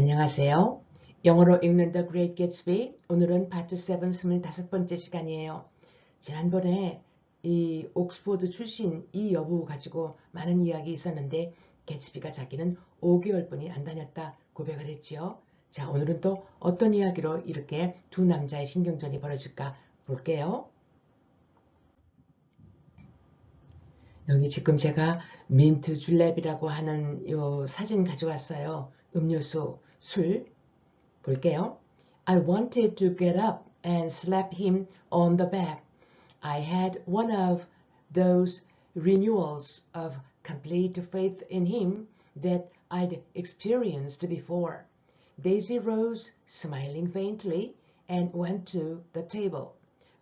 안녕하세요. 영어로 읽는 The Great Gatsby 오늘은 파트 7 25번째 시간이에요. 지난번에 이 옥스포드 출신 이 여부 가지고 많은 이야기 있었는데 개츠비가 자기는 5개월뿐이 안 다녔다 고백을 했지요. 자 오늘은 또 어떤 이야기로 이렇게 두 남자의 신경전이 벌어질까 볼게요. 여기 지금 제가 민트 줄랩이라고 하는 요 사진 가져왔어요. 음료수, 술 볼게요. I wanted to get up and slap him on the back. I had one of those renewals of complete faith in him that I'd experienced before. Daisy rose, smiling faintly, and went to the table.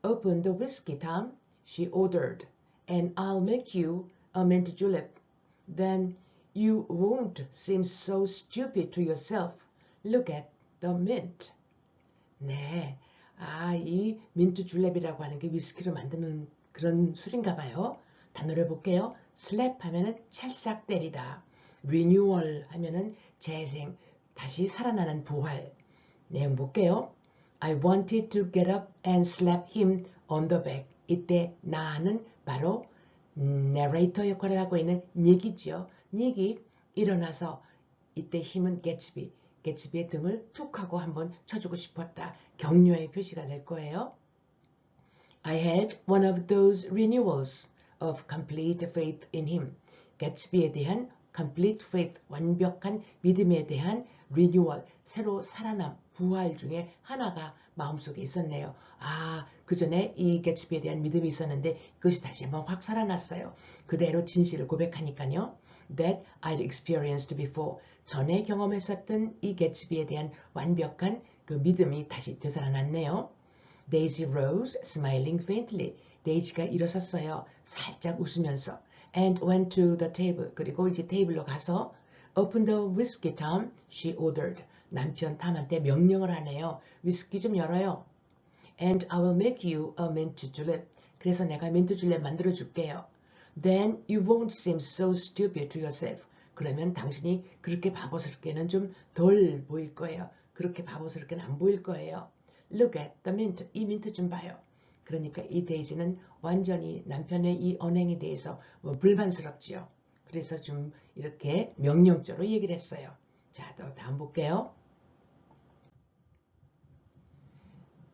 Open the whiskey, Tom, she ordered, and I'll make you a mint julep. Then you won't seem so stupid to yourself. Look at the mint. 네. 아, 이 민트 줄랩이라고 하는 게 위스키로 만드는 그런 술인가 봐요. 단어를 볼게요. 슬랩 하면은 찰싹 때리다. 리뉴얼 하면은 재생, 다시 살아나는 부활. 내용 볼게요. I wanted to get up and slap him on the back. 이때 나는 바로 내레이터 역할을 하고 있는 닉이죠. 닉이 일어나서 이때 힘은 개츠 비, 개츠비의 등을 툭 하고 한번 쳐주고 싶었다. 격려의 표시가 될 거예요. I had one of those renewals of complete faith in him. 개츠비에 대한 complete faith, 완벽한 믿음에 대한 renewal, 새로 살아남, 부활 중에 하나가 마음속에 있었네요. 아, 그 전에 이 개츠비에 대한 믿음이 있었는데 그것이 다시 한번 확 살아났어요. 그대로 진실을 고백하니까요. That I'd experienced before. 전에 경험했었던 이 개츠비에 대한 완벽한 그 믿음이 다시 되살아났네요. Daisy rose, smiling faintly. 데이지가 일어섰어요. 살짝 웃으면서. And went to the table. 그리고 이제 테이블로 가서 Open the whiskey, Tom, she ordered. 남편 탐한테 명령을 하네요. 위스키 좀 열어요. And I will make you a mint julep. 그래서 내가 민트 줄랩 만들어 줄게요. Then you won't seem so stupid to yourself. 그러면 당신이 그렇게 바보스럽게는 좀 덜 보일 거예요. 그렇게 바보스럽게는 안 보일 거예요. Look at the mint. 이 민트 좀 봐요. 그러니까 이 데이지는 완전히 남편의 이 언행에 대해서 뭐 불만스럽지요. 그래서 좀 이렇게 명령적으로 얘기를 했어요. 자, 또 다음 볼게요.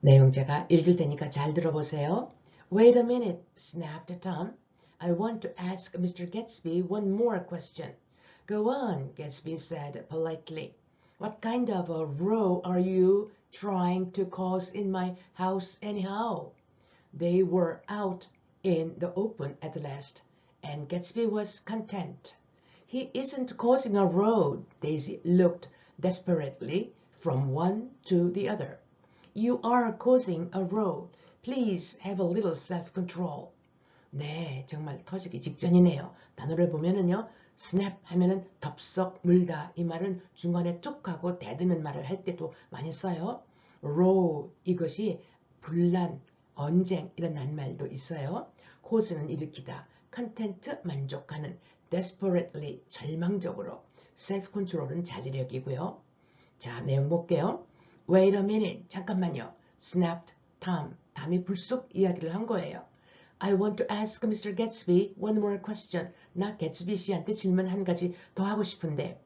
내용 제가 읽을 테니까 잘 들어보세요. Wait a minute, snapped Tom. I want to ask Mr. Gatsby one more question. Go on, Gatsby said politely. What kind of a row are you trying to cause in my house anyhow? They were out in the open at last, and Gatsby was content. He isn't causing a row. Daisy looked desperately from one to the other. You are causing a row. Please have a little self-control. 네, 정말 터지기 직전이네요. 단어를 보면은요. snap 하면은 덥석 물다. 이 말은 중간에 툭 하고 대드는 말을 할 때도 많이 써요. row 이것이 분란, 언쟁 이런 낱말도 있어요. cause는 일으키다. content 만족하는. desperately 절망적으로. self-control은 자제력이고요. 자, 내용 볼게요. Wait a minute. 잠깐만요. snapped Tom. 탐이 불쑥 이야기를 한 거예요. I want to ask Mr. Gatsby one more question. 나 개츠비 씨한테 질문 한 가지 더 하고 싶은데.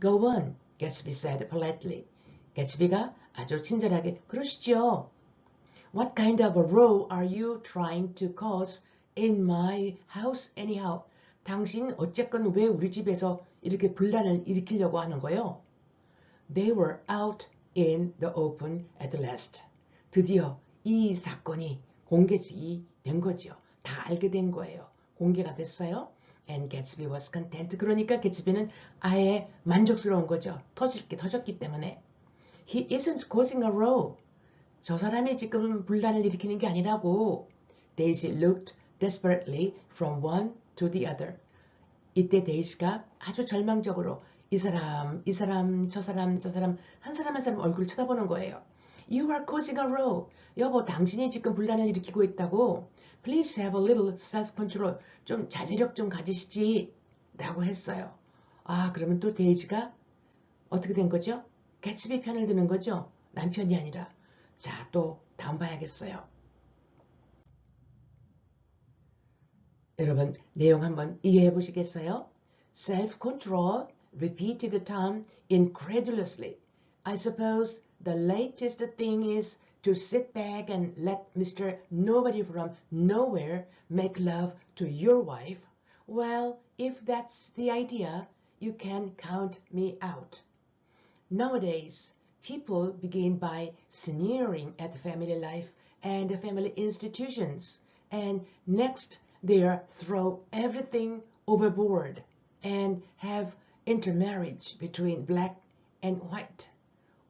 Go on, Gatsby said politely. 개츠비가 아주 친절하게 그러시죠. What kind of a row are you trying to cause in my house anyhow? 당신 어쨌건 왜 우리 집에서 이렇게 분란을 일으키려고 하는 거예요? They were out in the open at last. 드디어 이 사건이 공개이 된 거죠. 다 알게 된 거예요. 공개가 됐어요. And Gatsby was content. 그러니까 개츠비는 아예 만족스러운 거죠. 터질 게 터졌기 때문에. He isn't causing a row. 저 사람이 지금 분란을 일으키는 게 아니라고. Daisy looked desperately from one to the other. 이때 데이시가 아주 절망적으로 이 사람, 이 사람, 저 사람, 저 사람, 한 사람 한 사람 얼굴을 쳐다보는 거예요. You are causing a row. 여보, 당신이 지금 분란을 일으키고 있다고. Please have a little self-control. 좀 자제력 좀 가지시지. 라고 했어요. 아, 그러면 또 데이지가 어떻게 된 거죠? 개츠비 편을 드는 거죠? 남편이 아니라. 자, 또 다음 봐야겠어요. 여러분, 내용 한번 이해해 보시겠어요? Self-control, repeated Tom incredulously. I suppose the latest thing is to sit back and let Mr. Nobody from Nowhere make love to your wife. Well, if that's the idea, you can count me out. Nowadays, people begin by sneering at family life and the family institutions, and next they throw everything overboard and have intermarriage between black and white.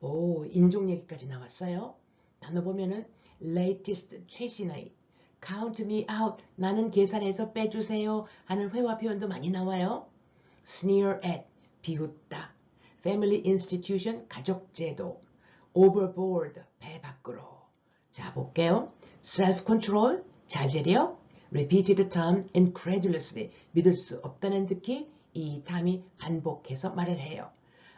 오, 인종 얘기까지 나왔어요. 단어 보면은 latest 최신의 count me out 나는 계산해서 빼주세요 하는 회화 표현도 많이 나와요. sneer at 비웃다. family institution 가족 제도 overboard 배 밖으로 자 볼게요. self control 자제력 repeated term incredulously 믿을 수 없다는 듯이 이 탐이 반복해서 말을 해요.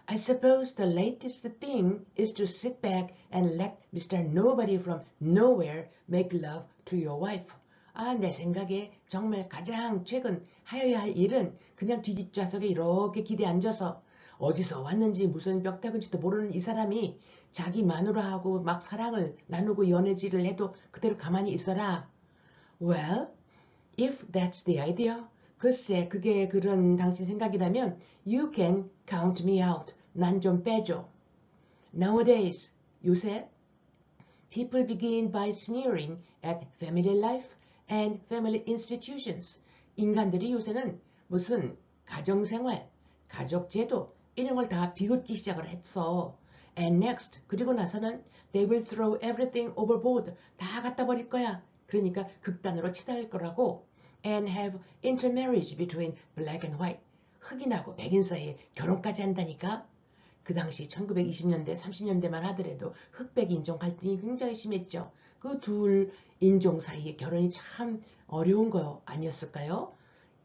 I suppose the latest thing is to sit back and let Mr. Nobody from Nowhere make love to your wife. 아, 내 생각에 정말 가장 최근 하여야 할 일은 그냥 뒤뒷좌석에 이렇게 기대 앉아서 어디서 왔는지 무슨 벽다근지도 모르는 이 사람이 자기 마누라하고 막 사랑을 나누고 연애질을 해도 그대로 가만히 있어라. Well, if that's the idea, 글쎄 그게 그런 당신 생각이라면 you can count me out. 난 좀 빼줘. Nowadays, 요새 people begin by sneering at family life and family institutions. 인간들이 요새는 무슨 가정생활, 가족제도 이런 걸 다 비웃기 시작을 했어. And next, 그리고 나서는 they will throw everything overboard. 다 갖다 버릴 거야. 그러니까 극단으로 치달을 거라고. And have intermarriage between black and white. 흑인하고 백인 사이에 결혼까지 한다니까. 그 당시 1920년대, 30년대만 하더라도 흑백 인종 갈등이 굉장히 심했죠. 그 둘 인종 사이의 결혼이 참 어려운 거 아니었을까요?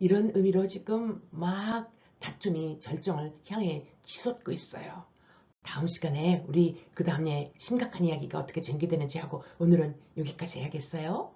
이런 의미로 지금 막 다툼이 절정을 향해 치솟고 있어요. 다음 시간에 우리 그 다음에 심각한 이야기가 어떻게 전개되는지 하고 오늘은 여기까지 해야겠어요.